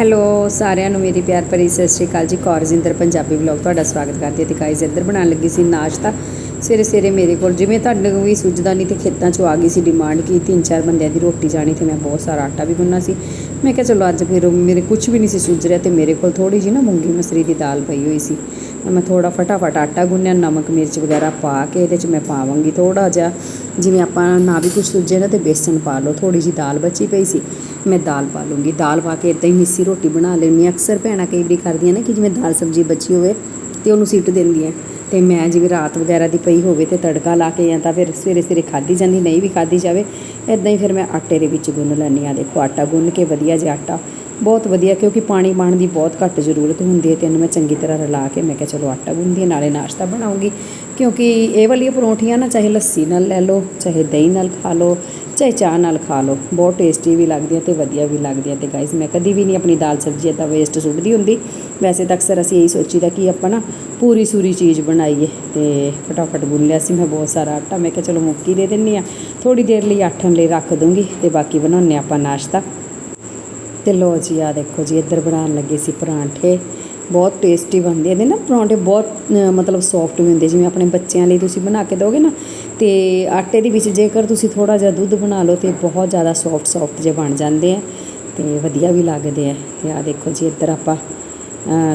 Hello ਸਾਰਿਆਂ ਨੂੰ ਮੇਰੀ ਪਿਆਰ ਭਰੀ ਸਤਿ ਸ਼੍ਰੀ ਅਕਾਲ ਜੀ। ਕੌਰਜਿੰਦਰ ਪੰਜਾਬੀ ਵਲੌਗ ਤੁਹਾਡਾ ਸਵਾਗਤ ਕਰਦੀ ਹਾਂ। ਤੇ ਗਾਇਜ਼ ਇੱਧਰ ਬਣਾਉਣ ਲੱਗੀ ਸੀ ਨਾਸ਼ਤਾ। ਸਵੇਰੇ ਸਵੇਰੇ ਮੇਰੇ ਕੋਲ, ਜਿਵੇਂ ਤੁਹਾਡੇ ਨੂੰ ਵੀ ਸੁੱਜਦਾ ਨਹੀਂ ਤੇ ਖੇਤਾਂ 'ਚੋਂ ਆ ਗਈ ਸੀ ਡਿਮਾਂਡ ਕਿ ਤਿੰਨ ਚਾਰ ਬੰਦਿਆਂ ਦੀ ਰੋਟੀ ਜਾਣੀ ਤੇ ਮੈਂ ਬਹੁਤ ਸਾਰਾ ਆਟਾ ਵੀ ਗੁੰਨਣਾ ਸੀ। ਮੈਂ ਕਿਹਾ ਚਲੋ ਅੱਜ ਫਿਰ ਮੇਰੇ ਕੁਝ ਵੀ ਨਹੀਂ ਸੀ ਸੁੱਜ ਰਿਹਾ ਤੇ ਮੇਰੇ ਕੋਲ ਥੋੜੀ ਜੀ ਨਾ ਮੂੰਗੀ ਮਸਰੀ ਦੀ ਦਾਲ ਪਈ ਹੋਈ ਸੀ। ਮੈਂ ਥੋੜਾ ਫਟਾਫਟ ਆਟਾ ਗੁੰਨਿਆ, ਨਮਕ, ਮਿਰਚ ਵਗੈਰਾ ਪਾ ਕੇ ਇਹਦੇ 'ਚ ਮੈਂ ਪਾਵਾਂਗੀ ਥੋੜਾ ਜਿਹਾ। ਜਿਵੇਂ ਆਪਾਂ ਨਾ ਵੀ ਕੁਝ ਸੁੱਝੇ ਨਾ ਤੇ ਬੇਸਨ ਪਾ ਲਓ ਥੋੜੀ ਜੀ ਦਾਲ ਬਚੀ ਪਈ ਸੀ, ਮੈਂ ਦਾਲ ਪਾ ਲੂੰਗੀ। ਦਾਲ ਪਾ ਕੇ ਇਦਾਂ ਹੀ ਮਿੱਸੀ ਰੋਟੀ ਬਣਾ ਲੈਂਦੀ ਹਾਂ। ਅਕਸਰ ਭੈਣਾਂ ਕਈ ਵਾਰੀ ਕਰਦੀਆਂ ਨੇ ਕਿ ਜਿਵੇਂ ਦਾਲ ਸਬਜ਼ੀ ਬਚੀ ਹੋਵੇ ਤੇ ਉਹਨੂੰ ਸਿੱਟ ਦਿੰਦੀਆਂ। ਤੇ ਮੈਂ ਜਿਵੇਂ ਰਾਤ ਵਗੈਰਾ ਦੀ ਪਈ ਹੋਵੇ ਤੇ ਤੜਕਾ ਲਾ ਕੇ ਜਾਂ ਤਾਂ ਫਿਰ ਸਵੇਰੇ ਸਵੇਰੇ ਖਾਧੀ ਜਾਂਦੀ, ਨਹੀਂ ਵੀ ਖਾਧੀ ਜਾਵੇ ਇਦਾਂ ਹੀ ਫਿਰ ਮੈਂ ਆਟੇ ਦੇ ਵਿੱਚ ਗੁੰਨ ਲੈਂਦੀ ਹਾਂ। ਦੇਖੋ, ਆਟਾ ਗੁੰਨ ਕੇ ਵਧੀਆ ਜਿਹਾ ਆਟਾ ਬਹੁਤ ਵਧੀਆ, ਕਿਉਂਕਿ ਪਾਣੀ ਪਾਣ ਦੀ ਬਹੁਤ ਘੱਟ ਜ਼ਰੂਰਤ ਹੁੰਦੀ ਹੈ ਤੇ ਇਹਨੂੰ ਮੈਂ ਚੰਗੀ ਤਰ੍ਹਾਂ ਰਲਾ ਕੇ ਮੈਂ ਕਿਹਾ ਚਲੋ ਆਟਾ ਗੁੰਦੀ ਹਾਂ ਨਾਲੇ ਨਾਸ਼ਤਾ ਬਣਾਉਂਗੀ। ਕਿਉਂਕਿ ਇਹ ਵਾਲੀਆਂ ਪਰੌਂਠੀਆਂ ਨਾ ਚਾਹੇ ਲੱਸੀ ਨਾਲ ਲੈ ਲਓ, ਚਾਹੇ ਦਹੀਂ ਨਾਲ ਖਾ ਲਓ, ਚਾਹੇ ਚਾਹ ਨਾਲ ਖਾ ਲਓ, ਬਹੁਤ ਟੇਸਟੀ ਵੀ ਲੱਗਦੀਆਂ ਤੇ ਵਧੀਆ ਵੀ ਲੱਗਦੀਆਂ ਤੇ ਗਾਇਸ ਮੈਂ ਕਦੀ ਵੀ ਨਹੀਂ ਆਪਣੀ ਦਾਲ ਸਬਜ਼ੀ ਏਦਾਂ ਵੇਸਟ ਸੁੱਟਦੀ ਹੁੰਦੀ। ਵੈਸੇ ਤਾਂ ਅਕਸਰ ਅਸੀਂ ਇਹੀ ਸੋਚੀਦਾ ਕਿ ਆਪਾਂ ਨਾ ਪੂਰੀ ਸੂਰੀ ਚੀਜ਼ ਬਣਾਈਏ ਤੇ ਫਟਾਫਟ ਗੁੰਨ ਲਿਆ ਸੀ ਮੈਂ ਬਹੁਤ ਸਾਰਾ ਆਟਾ, ਮੈਂ ਕਿਹਾ ਚਲੋ ਮੁੱਕੀ ਦੇ ਦਿੰਨੀ ਆ ਥੋੜੀ ਦੇਰ ਲਈ ਆਠਣ ਲਈ ਰੱਖ ਦੂੰਗੀ ਤੇ ਬਾਕੀ ਬਣਾਉਂਦੇ ਆਪਾਂ ਨਾਸ਼ਤਾ। ਤੇ ਲੋ ਜੀ ਆ ਦੇਖੋ ਜੀ, ਇੱਧਰ ਬਣਾਉਣ ਲੱਗੇ ਸੀ ਪਰਾਂਠੇ। ਬਹੁਤ ਟੇਸਟੀ ਬਣਦੇ ਇਹਦੇ ਨਾ ਪਰੌਂਠੇ ਬਹੁਤ ਮਤਲਬ ਸੌਫਟ ਵੀ ਹੁੰਦੇ ਜਿਵੇਂ ਆਪਣੇ ਬੱਚਿਆਂ ਲਈ ਤੁਸੀਂ ਬਣਾ ਕੇ ਦੋਗੇ ਨਾ, ਤੇ ਆਟੇ ਦੇ ਵਿੱਚ ਜੇਕਰ ਤੁਸੀਂ ਥੋੜਾ ਜਿਹਾ ਦੁੱਧ ਬਣਾ ਲਓ, ਤੇ ਬਹੁਤ ਜ਼ਿਆਦਾ ਸੌਫਟ ਸੌਫਟ ਜੇ ਬਣ ਜਾਂਦੇ ਆ। ਤੇ ਵਧੀਆ ਵੀ ਲੱਗਦੇ ਆ। ਤੇ ਆ ਦੇਖੋ ਜੀ, ਇੱਧਰ ਆਪਾਂ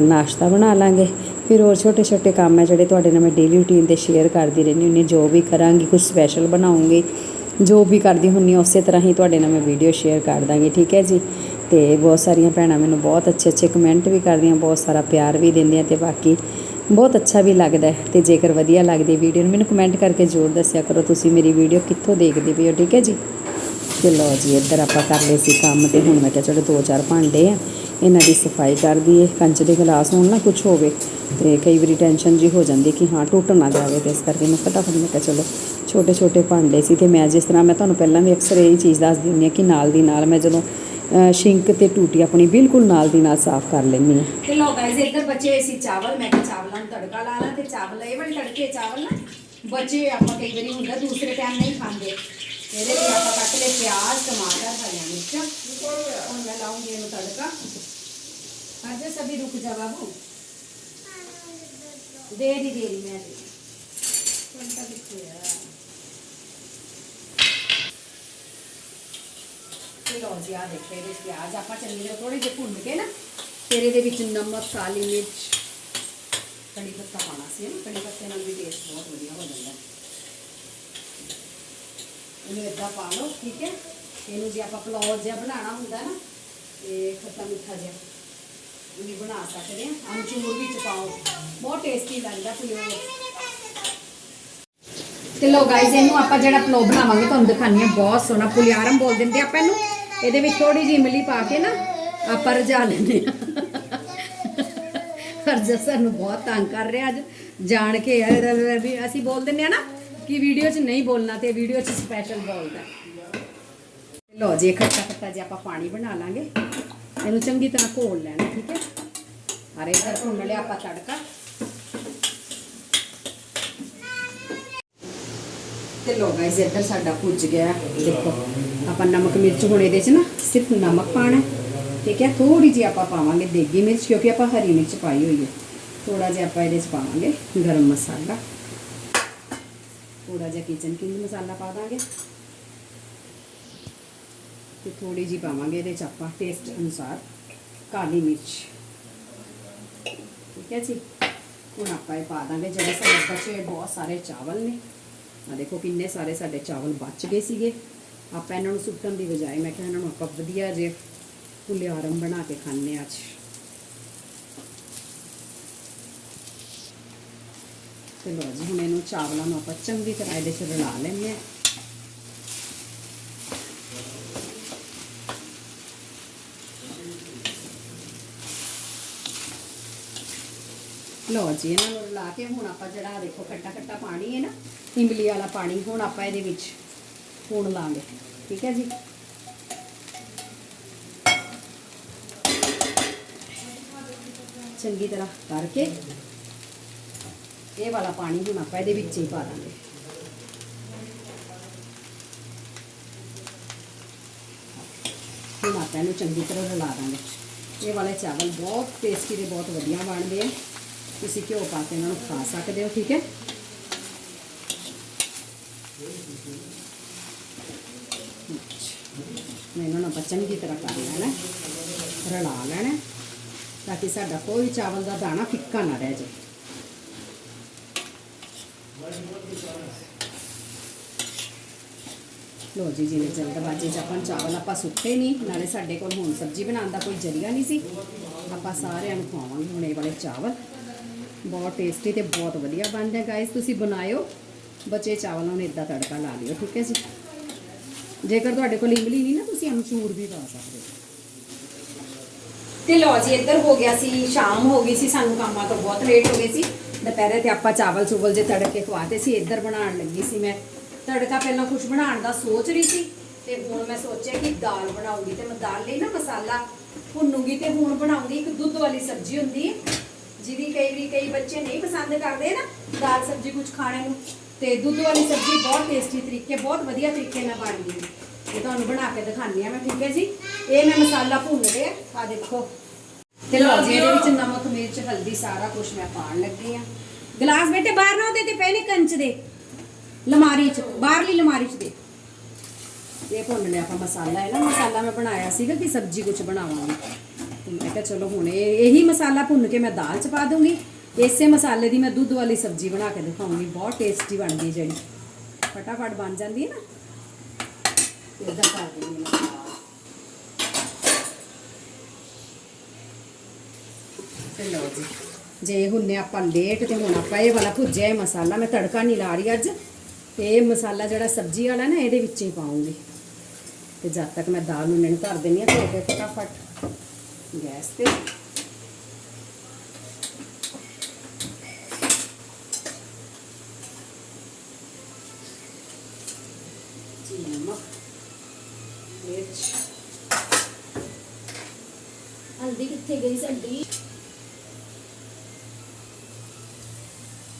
ਨਾਸ਼ਤਾ ਬਣਾ ਲਾਂਗੇ। ਫਿਰ ਹੋਰ ਛੋਟੇ ਛੋਟੇ ਕੰਮ ਹੈ ਜਿਹੜੇ ਤੁਹਾਡੇ ਨਾਲ ਮੈਂ ਡੇਲੀ ਰੂਟੀਨ ਤੇ ਸ਼ੇਅਰ ਕਰਦੀ ਰਹਿੰਦੀ ਹੁੰਦੀ ਜੋ ਵੀ ਕਰਾਂਗੀ ਕੁਝ ਸਪੈਸ਼ਲ ਬਣਾਉਂਗੀ, ਜੋ ਵੀ ਕਰਦੀ ਹੁੰਨੀ ਉਸੇ ਤਰ੍ਹਾਂ ਹੀ ਤੁਹਾਡੇ ਨਾਲ ਮੈਂ ਵੀਡੀਓ ਸ਼ੇਅਰ ਕਰ ਦਾਂਗੀ। ਠੀਕ ਹੈ ਜੀ? ਤੇ ਬਹੁਤ ਸਾਰੀਆਂ ਭੈਣਾਂ ਮੈਨੂੰ ਬਹੁਤ ਅੱਛੇ ਅੱਛੇ ਕਮੈਂਟ ਵੀ ਕਰਦੀਆਂ, ਬਹੁਤ ਸਾਰਾ ਪਿਆਰ ਵੀ ਦਿੰਦੀਆਂ ਤੇ ਬਾਕੀ ਬਹੁਤ ਅੱਛਾ ਵੀ ਲੱਗਦਾ ਹੈ ਤੇ ਜੇਕਰ ਵਧੀਆ ਲੱਗਦੀ ਵੀਡੀਓ ਨੂੰ ਮੈਨੂੰ ਕਮੈਂਟ ਕਰਕੇ ਜ਼ਰੂਰ ਦੱਸਿਆ ਕਰੋ, ਤੁਸੀਂ ਮੇਰੀ ਵੀਡੀਓ ਕਿੱਥੋਂ ਦੇਖਦੇ ਪਏ ਹੋ, ਠੀਕ ਹੈ ਜੀ? ਤੇ ਲਓ ਜੀ, ਇੱਧਰ ਆਪਾਂ ਕਰ ਲਏ ਸੀ ਕੰਮ ਤੇ ਹੁਣ ਮੈਂ ਕਿਹਾ ਚਲੋ ਦੋ ਚਾਰ ਭਾਂਡੇ ਆ, ਇਹਨਾਂ ਦੀ ਸਫ਼ਾਈ ਕਰ ਦਈਏ, ਕੰਚ ਦੇ ਗਲਾਸ ਹੋਣ ਨਾ ਕੁਝ ਹੋਵੇ ਤੇ ਕਈ ਵਾਰੀ ਟੈਨਸ਼ਨ ਜੀ ਹੋ ਜਾਂਦੀ ਕਿ ਹਾਂ ਟੁੱਟ ਨਾ ਜਾਵੇ ਤੇ ਇਸ ਕਰਕੇ ਮੈਂ ਫਟਾਫਟ ਮੈਂ ਕਿਹਾ ਚਲੋ ਛੋਟੇ ਛੋਟੇ ਭਾਂਡੇ ਸੀ ਤੇ ਮੈਂ ਜਿਸ ਤਰ੍ਹਾਂ ਮੈਂ ਤੁਹਾਨੂੰ ਪਹਿਲਾਂ ਵੀ ਅਕਸਰ ਇਹ ਚੀਜ਼ ਦੱਸਦੀ ਹੁੰਦੀ ਹਾਂ ਕਿ ਨਾਲ ਦੀ ਨਾਲ ਮੈਂ ਜਦੋਂ ਸ਼ਿੰਕ ਤੇ ਟੂਟੀ ਆਪਣੀ ਬਿਲਕੁਲ ਨਾਲ ਦੀ ਨਾਲ ਸਾਫ਼ ਕਰ ਲੈਂਦੀ ਹਾਂ। ਤੇ ਲੋ ਗਾਇਜ਼ ਇੱਧਰ ਬਚੇ ਹੋਏ ਸੀ ਚਾਵਲ, ਮੈਂ ਕਿਹਾ ਚਾਵਲਾਂ ਨੂੰ ਤੜਕਾ ਲਾ ਲਾਂ ਤੇ ਚਾਵਲ, ਇਹ ਵਾਲੇ ਤੜਕੇ ਚਾਵਲ ਨਾ ਬਚੇ ਆਪਾਂ ਕਈ ਵਾਰੀ ਹੁੰਦਾ ਦੂਸਰੇ ਟਾਈਮ ਨਹੀਂ ਖਾਂਦੇ। ਇਹਦੇ ਲਈ ਆਪਾਂ ਕੱਟ ਲਏ ਪਿਆਜ਼, ਟਮਾਟਰ, ਹਰੀਆਂ ਮਿਰਚਾਂ। ਹੁਣ ਮੈਂ ਲਾਉਂਗੀ ਇਹਨੂੰ ਤੜਕਾ। ਅੱਜ ਸਭੀ ਰੁਕ ਜਾ ਬਾਬੂ। ਦੇ ਦੀ ਦੇ ਦੀ ਮੈਂ ਦੇ ਕੋਣਤਾ ਕਿੱਥੇ ਆ? ਤੇ ਲਓ ਜੀ ਆ ਦੇਖੋ ਇਹਦੇ ਪਿਆਜ਼ ਆਪਾਂ ਚੰਗੀ ਤਰ੍ਹਾਂ ਥੋੜੇ ਜਿਹੇ ਭੁੰਨ ਕੇ ਨਾ ਫਿਰ ਇਹਦੇ ਵਿੱਚ ਨਮਕ ਕਾਲੀ ਮਿਰਚ ਕੜੀ ਪੱਤਾ ਪਾਉਣਾ ਸੀ ਨਾ ਕੜੀ ਪੱਤੇ ਨਾਲ ਵੀ ਟੇਸਟ ਬਹੁਤ ਵਧੀਆ ਹੋ ਜਾਂਦਾ ਇਹਨੂੰ ਏਦਾਂ ਪਾ ਲਓ ਠੀਕ ਹੈ ਇਹਨੂੰ ਜੇ ਆਪਾਂ ਪਲੌਰ ਜਿਹਾ ਬਣਾਉਣਾ ਹੁੰਦਾ ਨਾ ਤੇ ਖੱਟਾ ਮਿੱਠਾ ਜਿਹਾ ਇਹ ਵੀ ਬਣਾ ਸਕਦੇ ਹਾਂ ਅਮਚੂਰ ਵਿੱਚ ਪਾਓ ਬਹੁਤ ਟੇਸਟੀ ਲੱਗਦਾ ਪਲੌਰ ਤੇ ਲੋ ਗਾਇਜ਼ ਇਹਨੂੰ ਆਪਾਂ ਜਿਹੜਾ ਪਲੋ ਬਣਾਵਾਂਗੇ, ਤੁਹਾਨੂੰ ਦਿਖਾਣੀ ਆ ਬਹੁਤ ਸੋਹਣਾ ਪੁਲਿਆਰਮ ਬੋਲ ਦਿੰਦੇ ਆਪਾਂ ਇਹਨੂੰ। ਇਹਦੇ ਵਿੱਚ ਥੋੜੀ ਜਿਹੀ ਇਮਲੀ ਪਾ ਕੇ ਨਾ ਆਪਾਂ ਰਜਾ ਲੈਂਦੇ ਆ ਹਰਜਸ ਸਾਨੂੰ ਬਹੁਤ ਤੰਗ ਕਰ ਰਿਹਾ ਅੱਜ। ਜਾਣ ਕੇ ਯਾਰ ਵੀ ਅਸੀਂ ਬੋਲ ਦਿੰਦੇ ਆ ਨਾ ਕਿ ਵੀਡੀਓ 'ਚ ਨਹੀਂ ਬੋਲਣਾ ਤੇ ਵੀਡੀਓ 'ਚ ਸਪੈਸ਼ਲ ਬੋਲਦਾ ਲੋ ਜੀ ਖੱਟਾ ਖੱਟਾ ਜਿਹਾ ਆਪਾਂ ਪਾਣੀ ਬਣਾ ਲਾਂਗੇ। ਇਹਨੂੰ ਚੰਗੀ ਤਰ੍ਹਾਂ ਘੋਲ ਲੈਣਾ, ਠੀਕ ਹੈ? ਅਰੇ ਇਧਰ ਭੁੰਨ ਲਿਆ ਆਪਾਂ ਤੜਕਾ। ਤੇ ਲੋ ਗਾਇਸ ਇੱਧਰ ਸਾਡਾ ਭੁੱਜ ਗਿਆ। ਦੇਖੋ, ਆਪਾਂ ਨਮਕ ਮਿਰਚ ਹੁਣ ਇਹਦੇ ਚ ਨਾ ਸਿਰਫ ਨਮਕ ਪਾਣਾ ਠੀਕ ਹੈ ਥੋੜੀ ਜਿਹੀ ਆਪਾਂ ਪਾਵਾਂਗੇ ਦੇਗੀ ਮਿਰਚ, ਕਿਉਂਕਿ ਆਪਾਂ ਹਰੀ ਮਿਰਚ ਪਾਈ ਹੋਈ ਹੈ। ਥੋੜਾ ਜਿਹਾ ਆਪਾਂ ਇਹਦੇ ਚ ਪਾਵਾਂਗੇ ਗਰਮ ਮਸਾਲਾ। ਥੋੜਾ ਜਿਹਾ ਕਿਚਨ ਕਿੰਗ ਮਸਾਲਾ ਪਾ ਦਾਂਗੇ। ਤੇ ਥੋੜੀ ਜਿਹੀ ਪਾਵਾਂਗੇ ਇਹਦੇ ਚ ਆਪਾਂ ਟੇਸਟ ਅਨੁਸਾਰ ਕਾਲੀ ਮਿਰਚ। ਠੀਕ ਹੈ ਜੀ? ਹੁਣ ਆਪਾਂ ਇਹ ਪਾ ਦਾਂਗੇ। ਜਿਹੜੇ ਸਾਡੇ ਬਚੇ ਬਹੁਤ ਸਾਰੇ ਚਾਵਲ ਨੇ। ਆ ਦੇਖੋ ਕਿੰਨੇ ਸਾਰੇ ਸਾਡੇ ਚਾਵਲ ਬਚ ਗਏ ਸੀਗੇ। ਆਪਾਂ ਇਹਨਾਂ ਨੂੰ ਸੁੱਟਣ ਦੀ ਬਜਾਏ ਮੈਂ ਕਿਹਾ ਇਹਨਾਂ ਨੂੰ ਆਪਾਂ ਵਧੀਆ ਜੇ ਪੁਲਿਆਰਮ ਬਣਾ ਕੇ ਖਾਣੇ ਅੱਜ। ਚਲੋ ਜੀ, ਹੁਣ ਇਹਨੂੰ ਚਾਵਲਾਂ ਨੂੰ ਆਪਾਂ ਚੰਗੀ ਤਰ੍ਹਾਂ ਇਹਦੇ 'ਚ ਰਲਾ ਲੈਂਦੇ ਹਾਂ। ਲਓ ਜੀ, ਇਹਨਾਂ ਨੂੰ ਰਲਾ ਕੇ ਹੁਣ ਆਪਾਂ ਜਿਹੜਾ ਦੇਖੋ ਖੱਟਾ ਖੱਟਾ ਪਾਣੀ ਹੈ ਨਾ, ਇਮਲੀ ਵਾਲਾ ਪਾਣੀ ਹੁਣ ਆਪਾਂ ਇਹਦੇ ਵਿੱਚ ਪੂਣ ਲਾਂਗੇ, ਠੀਕ ਹੈ ਜੀ? ਚੰਗੀ ਤਰ੍ਹਾਂ ਕਰਕੇ ਇਹ ਵਾਲਾ ਪਾਣੀ ਹੁਣ ਆਪਾਂ ਇਹਦੇ ਵਿੱਚ ਹੀ ਪਾ ਦਾਂਗੇ। ਹੁਣ ਆਪਾਂ ਇਹਨੂੰ ਚੰਗੀ ਤਰ੍ਹਾਂ ਰਲਾ ਦਾਂਗੇ। ਇਹ ਵਾਲੇ ਚਾਵਲ ਬਹੁਤ ਟੇਸਟੀ ਤੇ ਬਹੁਤ ਵਧੀਆ ਬਣਦੇ ਆ। ਤੁਸੀਂ ਘਿਓ ਪਾ ਕੇ ਇਹਨਾਂ ਨੂੰ ਖਾ ਸਕਦੇ ਹੋ ਠੀਕ ਹੈ ਮੈਂ ਇਹਨਾਂ ਨੂੰ ਆਪਾਂ ਚੰਗੀ ਤਰ੍ਹਾਂ ਕਰ ਲੈਣਾ ਹੈ, ਰਲਾ ਲੈਣਾ ਹੈ, ਤਾਂ ਕਿ ਸਾਡਾ ਕੋਈ ਚਾਵਲ ਦਾ ਦਾਣਾ ਫਿੱਕਾ ਨਾ ਰਹਿ ਜਾਏ ਲੋ ਜੀ ਜਿਵੇਂ ਜਲਦਬਾਜ਼ੀ 'ਚ ਆਪਾਂ ਚਾਵਲ ਆਪਾਂ ਸੁੱਟੇ ਨਹੀਂ ਨਾਲੇ ਸਾਡੇ ਕੋਲ ਹੁਣ ਸਬਜ਼ੀ ਬਣਾਉਣ ਦਾ ਕੋਈ ਜਰੀਆ ਨਹੀਂ ਸੀ ਆਪਾਂ ਸਾਰਿਆਂ ਨੂੰ ਖਵਾਵਾਂਗੇ ਹੁਣ ਇਹ ਵਾਲੇ ਚਾਵਲ ਬਹੁਤ ਟੇਸਟੀ ਤੇ ਬਹੁਤ ਵਧੀਆ ਬਣਦੇ ਆ ਗਾਇਸ ਤੁਸੀਂ ਬਣਾਇਓ। ਬਚੇ ਚਾਵਲਾਂ ਨੂੰ ਇਦਾਂ ਤੜਕਾ ਲਾ ਲਿਓ, ਠੀਕ ਹੈ ਜੀ? ਜੇਕਰ ਤੁਹਾਡੇ ਕੋਲ ਇਮਲੀ ਨਹੀਂ ਨਾ, ਤੁਸੀਂ ਅਮਚੂਰ ਵੀ ਪਾ ਸਕਦੇ ਹੋ। ਤੇ ਲੋ ਜੀ, ਇੱਧਰ ਹੋ ਗਿਆ ਸੀ, ਸ਼ਾਮ ਹੋ ਗਈ ਸੀ, ਸਾਨੂੰ ਕੰਮਾਂ ਤੋਂ ਬਹੁਤ ਲੇਟ ਹੋ ਗਏ ਸੀ। ਦੁਪਹਿਰੇ ਤੇ ਆਪਾਂ ਚਾਵਲ ਚੁਵਲ ਜੇ ਤੜਕੇ ਖਵਾਤੇ ਸੀ, ਇੱਧਰ ਬਣਾਉਣ ਲੱਗੀ ਸੀ ਮੈਂ। ਤੜਕਾ ਪਹਿਲਾਂ ਕੁਝ ਬਣਾਉਣ ਦਾ ਸੋਚ ਰਹੀ ਸੀ, ਤੇ ਹੁਣ ਮੈਂ ਸੋਚਿਆ ਕਿ ਦਾਲ ਬਣਾਉਂਗੀ। ਤੇ ਮੈਂ ਦਾਲ ਲਈ ਨਾ ਮਸਾਲਾ ਭੁੰਨੂਗੀ ਤੇ ਹੁਣ ਬਣਾਉਂਗੀ, ਇੱਕ ਦੁੱਧ ਵਾਲੀ ਸਬਜ਼ੀ ਹੁੰਦੀ ਹੈ। ਜਿਹਦੀ ਕਈ ਵੀ ਕਈ ਬੱਚੇ ਨਹੀਂ ਪਸੰਦ ਕਰਦੇ ਨਾ, ਦਾਲ ਸਬਜ਼ੀ ਕੁਝ ਖਾਣੇ ਨੂੰ, ਤੇ ਦੁੱਧ ਵਾਲੀ ਸਬਜ਼ੀ ਬਹੁਤ ਟੇਸਟੀ ਤਰੀਕੇ, ਬਹੁਤ ਵਧੀਆ ਤਰੀਕੇ ਨਾਲ ਬਣਦੀ ਹੈ ਇਹ ਤੁਹਾਨੂੰ ਬਣਾ ਕੇ ਦਿਖਾਉਂਦੀ ਆ ਮੈਂ, ਠੀਕ ਹੈ ਜੀ? ਇਹ ਮੈਂ ਮਸਾਲਾ ਭੁੰਨ ਲਿਆ ਆ ਦੇਖੋ। ਤੇ ਲਓ ਜੀ, ਇਹਦੇ ਵਿੱਚ ਨਮਕ, ਮਿਰਚ, ਹਲਦੀ, ਸਾਰਾ ਕੁਝ ਮੈਂ ਪਾਣ ਲੱਗੀ ਆ ਗਲਾਸ ਬੇਟੇ ਬਾਹਰ ਨਾ ਉਹਦੇ ਤੇ ਪਏ ਕੰਚ ਦੇ। ਲਮਾਰੀ ਚ, ਬਾਹਰਲੀ ਲਮਾਰੀ ਚ ਦੇ। ਇਹ ਭੁੰਨ ਲਿਆ ਆਪਾਂ ਮਸਾਲਾ ਹੈ ਨਾ ਮਸਾਲਾ ਮੈਂ ਬਣਾਇਆ ਸੀਗਾ ਕਿ ਸਬਜ਼ੀ ਕੁਝ ਬਣਾਵਾਂਗੀ। ਮੈਂ ਕਿਹਾ ਚਲੋ ਹੁਣ ਇਹ ਇਹੀ ਮਸਾਲਾ ਭੁੰਨ ਕੇ ਮੈਂ ਦਾਲ ਚ ਪਾ ਦੂੰਗੀ। ਇਸੇ ਮਸਾਲੇ ਦੀ ਮੈਂ ਦੁੱਧ ਵਾਲੀ ਸਬਜ਼ੀ ਬਣਾ ਕੇ ਦਿਖਾਉਂਗੀ। ਬਹੁਤ ਟੇਸਟੀ ਬਣਦੀ ਹੈ ਜਿਹੜੀ। ਫਟਾਫਟ ਬਣ ਜਾਂਦੀ ਹੈ ਨਾ? ਇਦਾਂ ਕਰ ਦਿੰਦੀ ਹਾਂ ਤੇ ਲਓ ਜੀ, ਜੇ ਹੁੰਨੇ ਆਪਾਂ ਲੇਟ ਤੇ ਹੁਣ ਆਪਾਂ ਇਹ ਵਾਲਾ ਭੁੱਜਿਆ ਇਹ ਮਸਾਲਾ, ਮੈਂ ਤੜਕਾ ਨਹੀਂ ਲਾ ਰਹੀ ਅੱਜ। ਇਹ ਮਸਾਲਾ ਜਿਹੜਾ ਸਬਜ਼ੀ ਵਾਲਾ ਨਾ, ਇਹਦੇ ਵਿੱਚ ਹੀ ਪਾਉਂਗੀ। ਤੇ ਜਦ ਤੱਕ ਮੈਂ ਦਾਲ ਨੂੰ ਮੈਨੂੰ ਧਰ ਦਿੰਨੀ ਆ ਧੋ ਕੇ ਫਟਾਫਟ। ਗੈਸ ਤੇ ਜੀ ਨਮਕ ਮਿਰਚ ਹਲਦੀ ਕਿੱਥੇ ਗਈ ਸਾਡੀ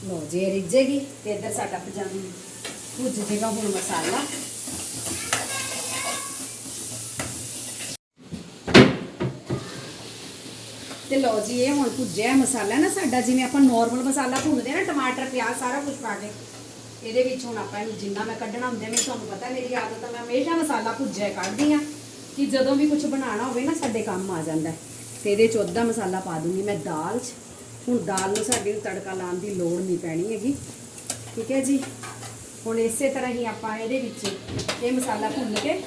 ਲੋ ਜੀ ਰਿੱਝੇਗੀ ਤੇ ਇੱਧਰ ਸਾਡਾ ਪਜਾਮੀ ਭੁੱਜ ਜੇਗਾ ਹੁਣ ਮਸਾਲਾ ਤੇ ਲੋ ਜੀ, ਇਹ ਹੁਣ ਭੁੱਜਿਆ ਮਸਾਲਾ ਨਾ ਸਾਡਾ, ਜਿਵੇਂ ਆਪਾਂ ਨਾਰਮਲ ਮਸਾਲਾ ਭੁੰਨਦੇ ਆ ਨਾ, ਟਮਾਟਰ, ਪਿਆਜ਼, ਸਾਰਾ ਕੁਝ ਪਾ ਕੇ। ਇਹਦੇ ਵਿੱਚ ਹੁਣ ਆਪਾਂ ਇਹਨੂੰ ਜਿੰਨਾ ਮੈਂ ਕੱਢਣਾ ਹੁੰਦਾ ਮੈਂ ਤੁਹਾਨੂੰ ਪਤਾ, ਮੇਰੀ ਆਦਤ ਹੈ ਮੈਂ ਹਮੇਸ਼ਾ ਮਸਾਲਾ ਭੁੱਜਿਆ ਕੱਢਦੀ ਆ ਕਿ ਜਦੋਂ ਵੀ ਕੁਝ ਬਣਾਉਣਾ ਹੋਵੇ ਨਾ, ਸਾਡੇ ਕੰਮ ਆ ਜਾਂਦਾ ਹੈ। ਤੇ ਇਹਦੇ ਚ ਅੱਧਾ ਮਸਾਲਾ ਪਾ ਦੂੰਗੀ ਮੈਂ ਦਾਲ 'ਚ। ਹੁਣ ਦਾਲ ਨੂੰ ਸਾਡੇ ਨੂੰ ਤੜਕਾ ਲਾਉਣ ਦੀ ਲੋੜ ਨਹੀਂ ਪੈਣੀ ਹੈਗੀ। ਠੀਕ ਹੈ ਜੀ? ਹੁਣ ਇਸੇ ਤਰ੍ਹਾਂ ਹੀ ਆਪਾਂ ਇਹਦੇ ਵਿੱਚ ਇਹ ਮਸਾਲਾ ਭੁੰਨ ਕੇ,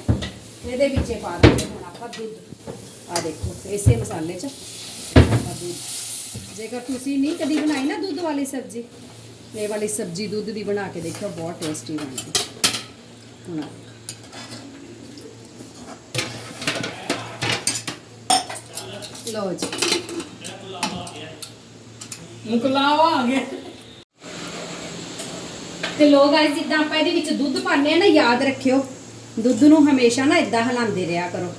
ਇਹਦੇ ਵਿੱਚ ਪਾ ਦਾਂਗੇ। ਹੁਣ ਆਪਾਂ ਦੁੱਧ ਆ ਦੇਖੋ, ਇਸੇ ਮਸਾਲੇ 'ਚ ਦੁੱਧ ਜੇਕਰ ਤੁਸੀਂ ਨਹੀਂ ਕਦੀ ਬਣਾਈ ਨਾ ਦੁੱਧ ਵਾਲੀ ਸਬਜ਼ੀ ਇਹ ਵਾਲੀ ਸਬਜ਼ੀ ਦੁੱਧ ਦੀ ਬਣਾ ਕੇ ਦੇਖਿਓ ਬਹੁਤ ਟੇਸਟੀ ਬਣਦੀ। ਹੁਣ ਲਓ ਜੀ। ਮੁਕਲਾਵਾ ਆ ਗਿਆ। ਤੇ ਲੋਕ ਗਾਇਸ ਜਿੱਦਾਂ ਆਪਾਂ ਇਹਦੇ ਵਿੱਚ ਦੁੱਧ ਪਾਉਂਦੇ ਆ ਨਾ ਯਾਦ ਰੱਖਿਓ। ਦੁੱਧ ਨੂੰ ਹਮੇਸ਼ਾ ਨਾ ਇਦਾਂ ਹਿਲਾਉਂਦੇ ਰਿਹਾ ਕਰੋ।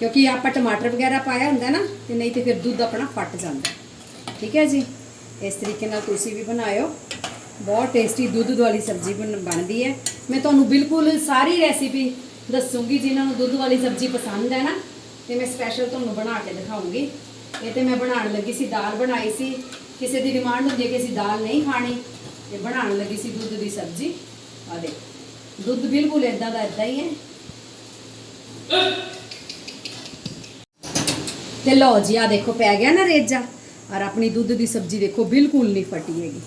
ਕਿਉਂਕਿ ਆਪਾਂ ਟਮਾਟਰ ਵਗੈਰਾ ਪਾਇਆ ਹੁੰਦਾ ਨਾ, ਤੇ ਨਹੀਂ ਤੇ ਫਿਰ ਦੁੱਧ ਆਪਣਾ ਫਟ ਜਾਂਦਾ। ਠੀਕ ਹੈ ਜੀ? ਇਸ ਤਰੀਕੇ ਨਾਲ ਤੁਸੀਂ ਵੀ ਬਣਾਇਓ। ਬਹੁਤ ਟੇਸਟੀ ਦੁੱਧ ਵਾਲੀ ਸਬਜ਼ੀ ਬਣ- ਬਣਦੀ ਹੈ। ਮੈਂ ਤੁਹਾਨੂੰ ਬਿਲਕੁਲ ਸਾਰੀ ਰੈਸਿਪੀ ਦੱਸੂਗੀ ਜਿਨ੍ਹਾਂ ਨੂੰ ਦੁੱਧ ਵਾਲੀ ਸਬਜ਼ੀ ਪਸੰਦ ਹੈ ਨਾ, ਤੇ ਮੈਂ ਸਪੈਸ਼ਲ ਤੁਹਾਨੂੰ ਬਣਾ ਕੇ ਦਿਖਾਉਂਗੀ। ਇਹ ਤੇ ਮੈਂ ਬਣਾਉਣ ਲੱਗੀ ਸੀ, ਦਾਲ ਬਣਾਈ ਸੀ। ਕਿਸੇ ਦੀ ਡਿਮਾਂਡ ਹੁੰਦੀ ਹੈ ਕਿ ਅਸੀਂ ਦਾਲ ਨਹੀਂ ਖਾਣੀ, ਤੇ ਬਣਾਉਣ ਲੱਗੀ ਸੀ ਦੁੱਧ ਦੀ ਸਬਜ਼ੀ। ਆ ਦੇਖ, ਦੁੱਧ ਬਿਲਕੁਲ ਇਦਾਂ ਦਾ ਇਦਾਂ ਹੀ ਹੈ। ਤੇ ਲਓ ਜੀ ਆ ਦੇਖੋ, ਪੈ ਗਿਆ ਨਾ ਰੇਜਾ। ਔਰ ਆਪਣੀ ਦੁੱਧ ਦੀ ਸਬਜ਼ੀ ਦੇਖੋ, ਬਿਲਕੁਲ ਨਹੀਂ ਫਟੀ ਹੈਗੀ।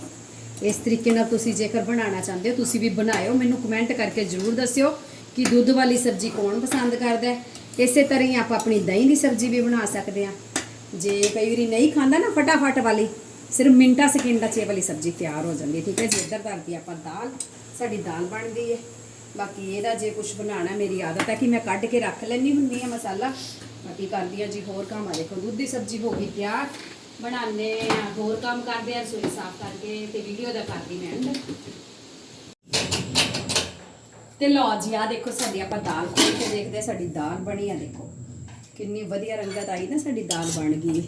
ਇਸ ਤਰੀਕੇ ਨਾਲ ਤੁਸੀਂ ਜੇਕਰ ਬਣਾਉਣਾ ਚਾਹੁੰਦੇ ਹੋ, ਤੁਸੀਂ ਵੀ ਬਣਾਇਓ। ਮੈਨੂੰ ਕਮੈਂਟ ਕਰਕੇ ਜ਼ਰੂਰ ਦੱਸਿਓ ਕਿ ਦੁੱਧ ਵਾਲੀ ਸਬਜ਼ੀ ਕੌਣ ਪਸੰਦ ਕਰਦਾ ਹੈ। ਇਸੇ ਤਰ੍ਹਾਂ ਹੀ ਆਪਾਂ ਆਪਣੀ ਦਹੀਂ ਦੀ ਸਬਜ਼ੀ ਵੀ ਬਣਾ ਸਕਦੇ ਹਾਂ। ਜੇ ਕਈ ਵਾਰੀ ਨਹੀਂ ਖਾਂਦਾ ਨਾ ਫਟਾਫਟ ਵਾਲੀ, ਸਿਰਫ ਮਿੰਟਾਂ, ਸਕਿੰਟਾਂ 'ਚ ਇਹ ਵਾਲੀ ਸਬਜ਼ੀ ਤਿਆਰ ਹੋ ਜਾਂਦੀ ਹੈ। ਠੀਕ ਹੈ ਜੀ, ਇੱਧਰ ਧਰਤੀ ਆਪਾਂ ਦਾਲ। ਸਾਡੀ ਦਾਲ ਬਣ ਗਈ ਹੈ। ਬਾਕੀ ਇਹਦਾ ਜੇ ਕੁਝ ਬਣਾਉਣਾ, ਮੇਰੀ ਆਦਤ ਹੈ ਕਿ ਮੈਂ ਕੱਢ ਕੇ ਰੱਖ ਲੈਣੀ ਹੁੰਦੀ ਹੈ ਮਸਾਲਾ। ਬਾਕੀ ਕਰਦੀ ਹਾਂ ਜੀ, ਹੋਰ ਕੰਮ ਆ ਦੇਖੋ, ਦੁੱਧ ਦੀ ਸਬਜ਼ੀ ਹੋ ਗਈ ਤਿਆਰ। ਬਣਾਉਂਦੇ ਆ, ਹੋਰ ਕੰਮ ਕਰਦੇ ਆ, ਰਸੋਈ ਸਾਫ਼ ਕਰਕੇ ਤੇ ਵੀਡੀਓ ਦਾ ਕਰਦੀ ਮੈਂ end। ਤੇ ਲਓ ਜੀ ਆ ਦੇਖੋ ਸਾਡੀ ਆਪਾਂ ਦਾਲ ਖੋਲ ਕੇ ਦੇਖਦੇ ਸਾਡੀ ਦਾਲ ਬਣੀ ਆ ਦੇਖੋ। ਕਿੰਨੀ ਵਧੀਆ ਰੰਗਤ ਆਈ ਨਾ ਸਾਡੀ ਦਾਲ ਬਣ ਗਈ।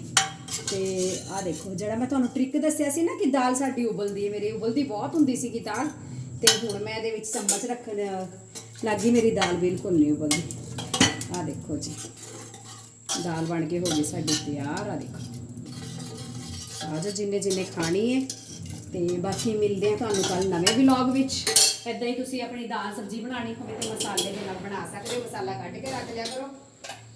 ਤੇ ਆ ਦੇਖੋ, ਜਿਹੜਾ ਮੈਂ ਤੁਹਾਨੂੰ ਟ੍ਰਿਕ ਦੱਸਿਆ ਸੀ ਨਾ ਕਿ ਦਾਲ ਸਾਡੀ ਉਬਲਦੀ ਹੈ, ਮੇਰੀ ਉਬਲਦੀ ਬਹੁਤ ਹੁੰਦੀ ਸੀਗੀ ਦਾਲ। ਤੇ ਹੁਣ ਮੈਂ ਇਹਦੇ ਵਿੱਚ ਚਮਚ ਰੱਖਣ ਲੱਗੀ ਮੇਰੀ ਦਾਲ ਬਿਲਕੁਲ ਨਹੀਂ ਉਬਲਦੀ। ਆ ਦੇਖੋ ਜੀ। ਦਾਲ ਬਣ ਕੇ ਹੋ ਗਈ ਸਾਡੀ ਤਿਆਰ ਆ ਦੇਖੋ। ਆਜੋ ਜਿੰਨੇ ਜਿੰਨੇ ਖਾਣੀ ਹੈ ਤੇ ਬਾਕੀ ਮਿਲਦੇ ਆ ਤੁਹਾਨੂੰ ਕੱਲ ਨਵੇਂ ਵਲੌਗ ਵਿੱਚ। ਇਦਾਂ ਹੀ ਤੁਸੀਂ ਆਪਣੀ ਦਾਲ ਸਬਜ਼ੀ ਬਣਾਣੀ ਹੋਵੇ ਤੇ ਮਸਾਲੇ ਦੇ ਨਾਲ ਬਣਾ ਸਕਦੇ ਹੋ। ਮਸਾਲਾ ਕੱਢ ਕੇ ਰੱਖ ਲਿਆ ਕਰੋ।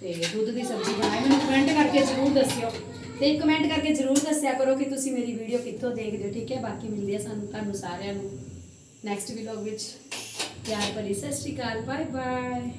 ਤੇ ਦੁੱਧ ਦੀ ਸਬਜ਼ੀ ਬਣਾਏ ਮੈਨੂੰ ਕਮੈਂਟ ਕਰਕੇ ਜ਼ਰੂਰ ਦੱਸਿਓ। ਤੇ ਕਮੈਂਟ ਕਰਕੇ ਜ਼ਰੂਰ ਦੱਸਿਆ ਕਰੋ ਕਿ ਤੁਸੀਂ ਮੇਰੀ ਵੀਡੀਓ ਕਿੱਥੋਂ ਦੇਖਦੇ ਹੋ, ਠੀਕ ਹੈ? ਬਾਕੀ ਮਿਲਦੇ ਆ ਸਾਨੂੰ, ਤੁਹਾਨੂੰ ਸਾਰਿਆਂ ਨੂੰ ਨੈਕਸਟ ਵਲੌਗ ਵਿੱਚ। ਪਿਆਰ ਭਰੀ ਸਤਿ ਸ਼੍ਰੀ ਅਕਾਲ ਬਾਏ ਬਾਏ